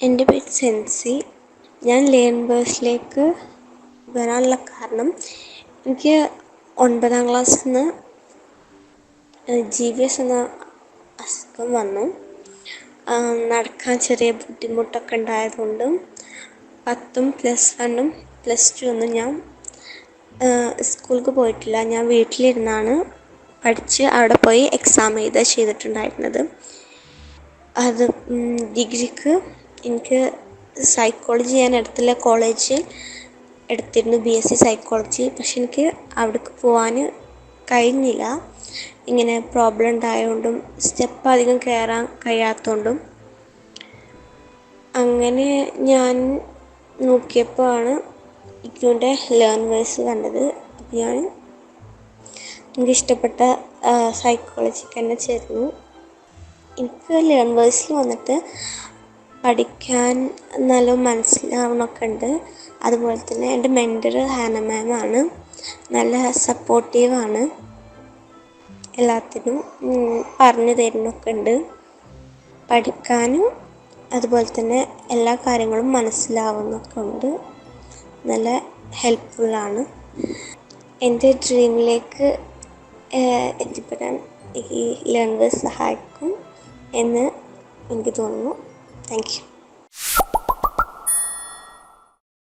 എന്റെ പേര് സെൻസി. ഞാൻ ലേൺ ബേഴ്സിലേക്ക് വരാനുള്ള കാരണം എനിക്ക് ഒൻപതാം ക്ലാസ്സിൽ നിന്ന് ജി ബി എസ് എന്ന അസുഖം വന്നു. നടക്കാൻ ചെറിയ ബുദ്ധിമുട്ടൊക്കെ ഉണ്ടായതുകൊണ്ടും പത്തും പ്ലസ് വണ്ണും പ്ലസ് ടു ഒന്നും ഞാൻ സ്കൂൾക്ക് പോയിട്ടില്ല. ഞാൻ വീട്ടിലിരുന്നാണ് പഠിച്ച് അവിടെ പോയി എക്സാം എഴുതുക ചെയ്തിട്ടുണ്ടായിരുന്നത്. അത് ഡിഗ്രിക്ക് എനിക്ക് സൈക്കോളജി ഞാൻ എടുത്തില്ല കോളേജിൽ എടുത്തിരുന്നു ബി എസ് സി സൈക്കോളജി പക്ഷെ എനിക്ക് അവിടേക്ക് പോകാൻ കഴിഞ്ഞില്ല. ഇങ്ങനെ പ്രോബ്ലം ഉണ്ടായതുകൊണ്ടും സ്റ്റെപ്പ് അധികം കയറാൻ കഴിയാത്തതുകൊണ്ടും അങ്ങനെ ഞാൻ നോക്കിയപ്പോൾ ആണ് ഇഗ്നുവിന്റെ ലേൺ വേഴ്സ് കണ്ടത്. അപ്പോൾ ഞാൻ എനിക്കിഷ്ടപ്പെട്ട സൈക്കോളജിക്ക് തന്നെ ചേർന്നു. എനിക്ക് ലേൺ വേഴ്സിൽ വന്നിട്ട് പഠിക്കാൻ നല്ല മനസ്സിലാവണമൊക്കെ ഉണ്ട് അതുപോലെ തന്നെ എന്റെ മെന്റർ ഹാന മാമാണ് നല്ല സപ്പോർട്ടീവാണ് എല്ലാത്തിനും പറഞ്ഞു തരുന്നൊക്കെ ഉണ്ട് പഠിക്കാനും അതുപോലെ തന്നെ എല്ലാ കാര്യങ്ങളും മനസ്സിലാവുന്നൊക്കെ ഉണ്ട് നല്ല ഹെൽപ്ഫുള്ളാണ് എന്റെ ഡ്രീമിലേക്ക് എത്തിപ്പെടാൻ ഈ ലേൺ വേഴ്സ് സഹായിക്കും എന്ന് എനിക്ക് തോന്നുന്നു. Thank you.